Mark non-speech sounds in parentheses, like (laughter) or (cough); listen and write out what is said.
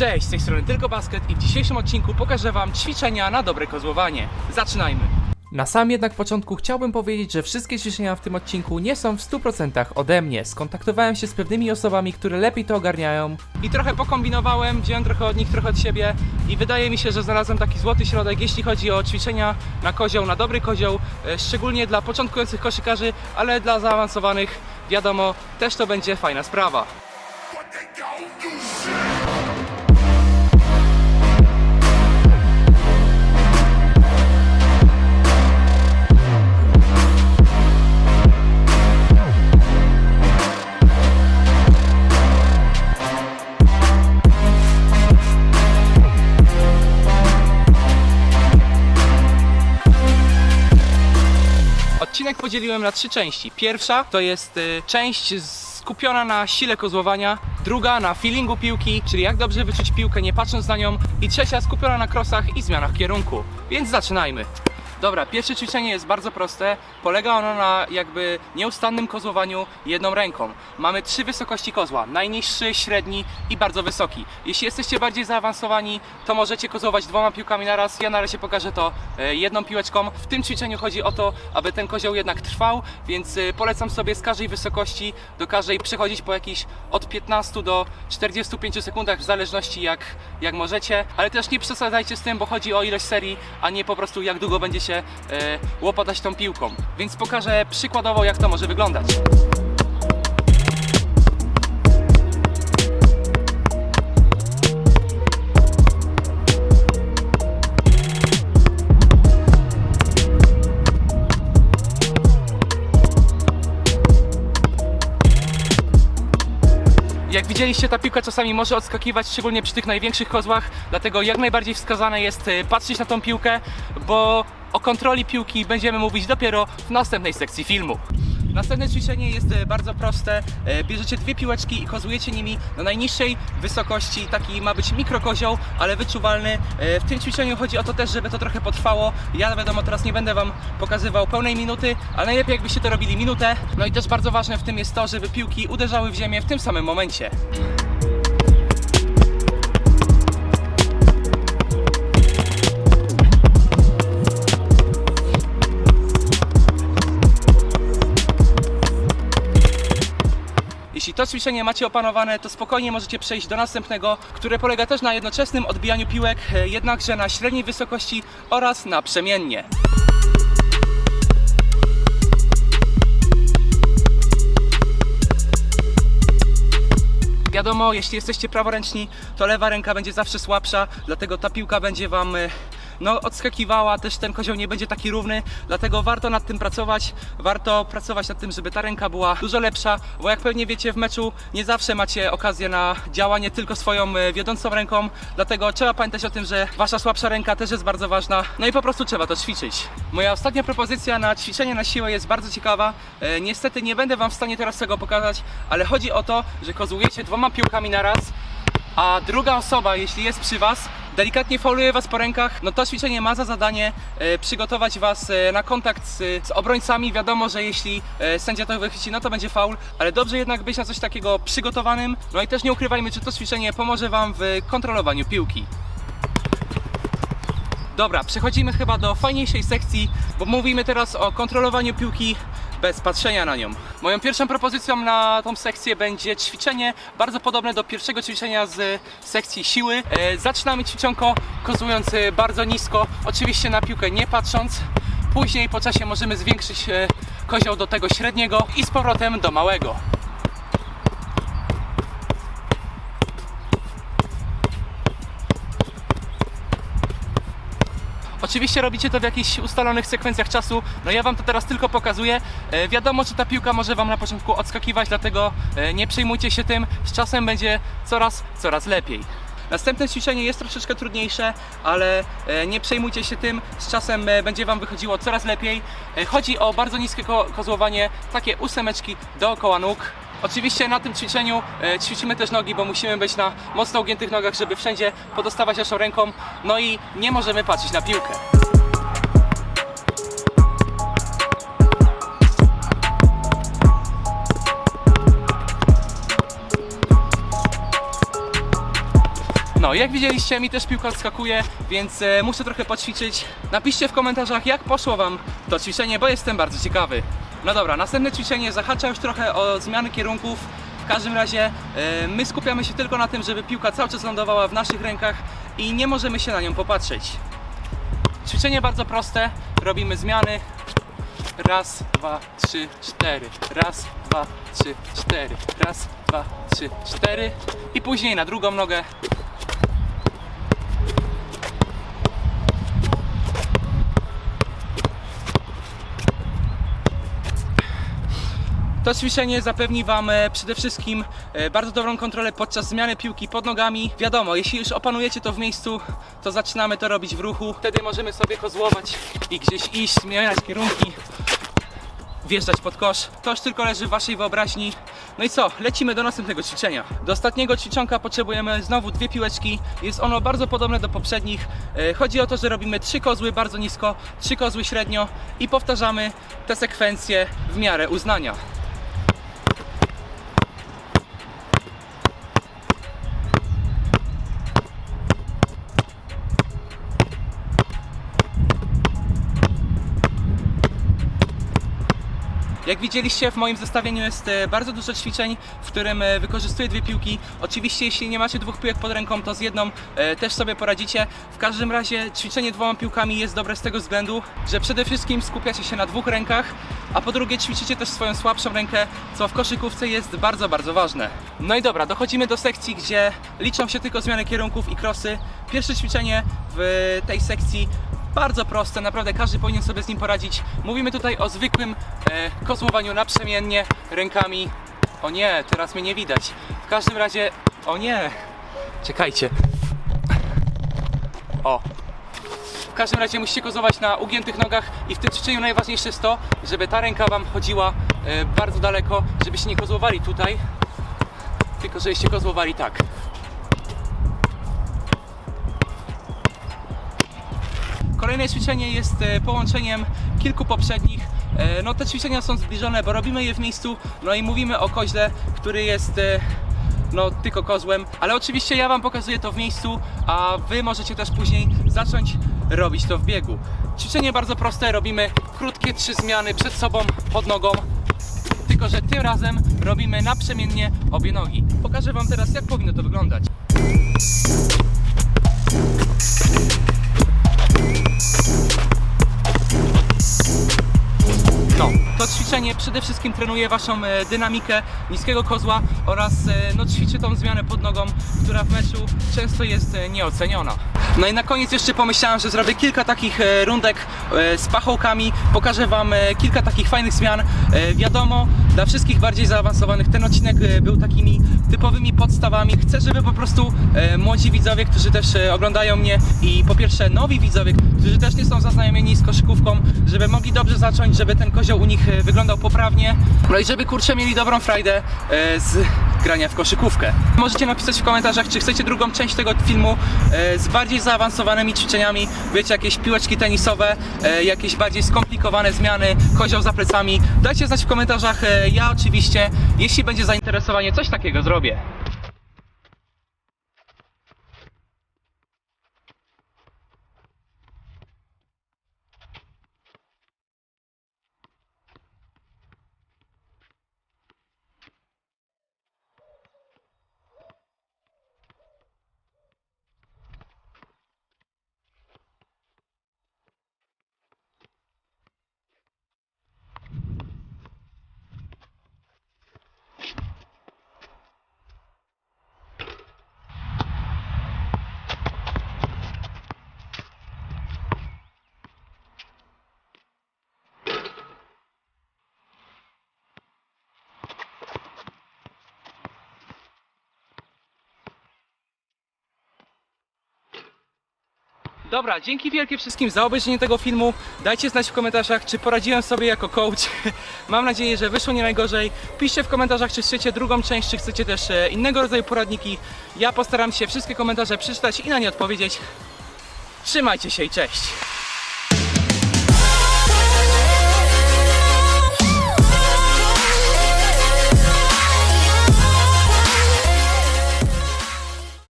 Cześć, z tej strony Tylko Basket i w dzisiejszym odcinku pokażę Wam ćwiczenia na dobre kozłowanie. Zaczynajmy! Na sam jednak początku chciałbym powiedzieć, że wszystkie ćwiczenia w tym odcinku nie są w 100% ode mnie. Skontaktowałem się z pewnymi osobami, które lepiej to ogarniają. I trochę pokombinowałem, wziąłem trochę od nich, trochę od siebie i wydaje mi się, że znalazłem taki złoty środek, jeśli chodzi o ćwiczenia na kozioł, na dobry kozioł, e, szczególnie dla początkujących koszykarzy, ale dla zaawansowanych, wiadomo, też to będzie fajna sprawa. Podzieliłem na trzy części. Pierwsza to jest y, część skupiona na sile kozłowania, druga na feelingu piłki, czyli jak dobrze wyczuć piłkę nie patrząc na nią i trzecia skupiona na krosach i zmianach kierunku. Więc zaczynajmy. Dobra, pierwsze ćwiczenie jest bardzo proste. Polega ono na jakby nieustannym kozłowaniu jedną ręką. Mamy trzy wysokości kozła: najniższy, średni i bardzo wysoki. Jeśli jesteście bardziej zaawansowani, to możecie kozłować dwoma piłkami na raz. Ja na razie pokażę to e, jedną piłeczką. W tym ćwiczeniu chodzi o to, aby ten kozioł jednak trwał, więc e, polecam sobie z każdej wysokości do każdej przechodzić po jakichś od 15 do 45 sekundach, w zależności jak, jak możecie. Ale też nie przesadzajcie z tym, bo chodzi o ilość serii, a nie po prostu jak długo będzie się e, łopatać tą piłką. Więc pokażę przykładowo, jak to może wyglądać. Jak widzieliście, ta piłka czasami może odskakiwać, szczególnie przy tych największych kozłach, dlatego jak najbardziej wskazane jest y, patrzeć na tą piłkę, bo o kontroli piłki będziemy mówić dopiero w następnej sekcji filmu. Następne ćwiczenie jest e, bardzo proste. E, Bierzecie dwie piłeczki i kozujecie nimi na najniższej wysokości. Taki ma być mikrokozioł, ale wyczuwalny. E, W tym ćwiczeniu chodzi o to też, żeby to trochę potrwało. Ja wiadomo, teraz nie będę Wam pokazywał pełnej minuty, ale najlepiej jakbyście to robili minutę. No i też bardzo ważne w tym jest to, żeby piłki uderzały w ziemię w tym samym momencie. To ćwiczenie macie opanowane, to spokojnie możecie przejść do następnego, które polega też na jednoczesnym odbijaniu piłek, e, jednakże na średniej wysokości oraz na przemiennie. Wiadomo, jeśli jesteście praworęczni, to lewa ręka będzie zawsze słabsza, dlatego ta piłka będzie Wam e, no, odskakiwała, też ten kozioł nie będzie taki równy, dlatego warto nad tym pracować, warto pracować nad tym, żeby ta ręka była dużo lepsza, bo jak pewnie wiecie, w meczu nie zawsze macie okazję na działanie tylko swoją e, wiodącą ręką, dlatego trzeba pamiętać o tym, że Wasza słabsza ręka też jest bardzo ważna, no i po prostu trzeba to ćwiczyć. Moja ostatnia propozycja na ćwiczenie na siłę jest bardzo ciekawa, e, niestety nie będę Wam w stanie teraz tego pokazać, ale chodzi o to, że kozłujecie dwoma piłkami na raz, a druga osoba, jeśli jest przy Was, delikatnie fauluje Was po rękach, no to ćwiczenie ma za zadanie e, przygotować Was e, na kontakt z, z obrońcami. Wiadomo, że jeśli e, sędzia to wychwyci, no to będzie faul, ale dobrze jednak być na coś takiego przygotowanym. No i też nie ukrywajmy, czy to ćwiczenie pomoże Wam w kontrolowaniu piłki. Dobra, przechodzimy chyba do fajniejszej sekcji, bo mówimy teraz o kontrolowaniu piłki bez patrzenia na nią. Moją pierwszą propozycją na tą sekcję będzie ćwiczenie bardzo podobne do pierwszego ćwiczenia z sekcji siły. E, zaczynamy ćwiczonko kozując e, bardzo nisko, oczywiście na piłkę nie patrząc. Później po czasie możemy zwiększyć e, kozioł do tego średniego i z powrotem do małego. Oczywiście robicie to w jakichś ustalonych sekwencjach czasu, no ja Wam to teraz tylko pokazuję. E, wiadomo, że ta piłka może Wam na początku odskakiwać, dlatego e, nie przejmujcie się tym, z czasem będzie coraz, coraz lepiej. Następne ćwiczenie jest troszeczkę trudniejsze, ale e, nie przejmujcie się tym, z czasem e, będzie Wam wychodziło coraz lepiej. E, Chodzi o bardzo niskie ko kozłowanie, takie ósemeczki dookoła nóg. Oczywiście na tym ćwiczeniu ćwiczymy też nogi, bo musimy być na mocno ugiętych nogach, żeby wszędzie podostawać naszą ręką. No i nie możemy patrzeć na piłkę. No, jak widzieliście, mi też piłka odskakuje, więc e, muszę trochę poćwiczyć. Napiszcie w komentarzach, jak poszło Wam to ćwiczenie, bo jestem bardzo ciekawy. No dobra, następne ćwiczenie zahacza już trochę o zmiany kierunków. W każdym razie e, my skupiamy się tylko na tym, żeby piłka cały czas lądowała w naszych rękach i nie możemy się na nią popatrzeć. Ćwiczenie bardzo proste, robimy zmiany. Raz, dwa, trzy, cztery. Raz, dwa, trzy, cztery. Raz, dwa, trzy, cztery. I później na drugą nogę. To ćwiczenie zapewni Wam e, przede wszystkim e, bardzo dobrą kontrolę podczas zmiany piłki pod nogami. Wiadomo, jeśli już opanujecie to w miejscu, to zaczynamy to robić w ruchu. Wtedy możemy sobie kozłować i gdzieś iść, zmieniać kierunki, wjeżdżać pod kosz. To już tylko leży w Waszej wyobraźni. No i co? Lecimy do następnego ćwiczenia. Do ostatniego ćwiczonka potrzebujemy znowu dwie piłeczki. Jest ono bardzo podobne do poprzednich. E, Chodzi o to, że robimy trzy kozły bardzo nisko, trzy kozły średnio i powtarzamy te sekwencje w miarę uznania. Jak widzieliście w moim zestawieniu jest e, bardzo dużo ćwiczeń, w którym e, wykorzystuję dwie piłki. Oczywiście jeśli nie macie dwóch piłek pod ręką, to z jedną e, też sobie poradzicie. W każdym razie ćwiczenie dwoma piłkami jest dobre z tego względu, że przede wszystkim skupiacie się na dwóch rękach, a po drugie ćwiczycie też swoją słabszą rękę, co w koszykówce jest bardzo, bardzo ważne. No i dobra, dochodzimy do sekcji, gdzie liczą się tylko zmiany kierunków i krosy. Pierwsze ćwiczenie w tej sekcji bardzo proste, naprawdę każdy powinien sobie z nim poradzić. Mówimy tutaj o zwykłym e, kozłowaniu naprzemiennie rękami. O nie, teraz mnie nie widać. W każdym razie, o nie, czekajcie. O. W każdym razie musicie kozłować na ugiętych nogach i w tym ćwiczeniu najważniejsze jest to, żeby ta ręka Wam chodziła e, bardzo daleko, żebyście nie kozłowali tutaj, tylko żebyście kozłowali tak. Kolejne ćwiczenie jest e, połączeniem kilku poprzednich. E, No te ćwiczenia są zbliżone, bo robimy je w miejscu, no i mówimy o koźle, który jest e, no tylko kozłem, ale oczywiście ja Wam pokazuję to w miejscu, a Wy możecie też później zacząć robić to w biegu. Ćwiczenie bardzo proste, robimy krótkie trzy zmiany przed sobą, pod nogą, tylko że tym razem robimy naprzemiennie obie nogi. Pokażę Wam teraz jak powinno to wyglądać. Ćwiczenie przede wszystkim trenuje Waszą e, dynamikę niskiego kozła oraz e, no, ćwiczy tą zmianę pod nogą, która w meczu często jest e, nieoceniona. No i na koniec jeszcze pomyślałem, że zrobię kilka takich e, rundek e, z pachołkami, pokażę Wam e, kilka takich fajnych zmian. Wiadomo, dla wszystkich bardziej zaawansowanych ten odcinek był takimi typowymi podstawami. Chcę, żeby po prostu młodzi widzowie, którzy też oglądają mnie i po pierwsze nowi widzowie, którzy też nie są zaznajomieni z koszykówką, żeby mogli dobrze zacząć, żeby ten kozioł u nich wyglądał poprawnie, no i żeby kurczę mieli dobrą frajdę z grania w koszykówkę. Możecie napisać w komentarzach, czy chcecie drugą część tego filmu e, z bardziej zaawansowanymi ćwiczeniami, wiecie, jakieś piłeczki tenisowe, e, jakieś bardziej skomplikowane zmiany, kozioł za plecami. Dajcie znać w komentarzach, e, ja oczywiście, jeśli będzie zainteresowanie, coś takiego zrobię. Dobra, dzięki wielkie wszystkim za obejrzenie tego filmu. Dajcie znać w komentarzach, czy poradziłem sobie jako coach. (laughs) Mam nadzieję, że wyszło nie najgorzej. Piszcie w komentarzach, czy chcecie drugą część, czy chcecie też e, innego rodzaju poradniki. Ja postaram się wszystkie komentarze przeczytać i na nie odpowiedzieć. Trzymajcie się i cześć!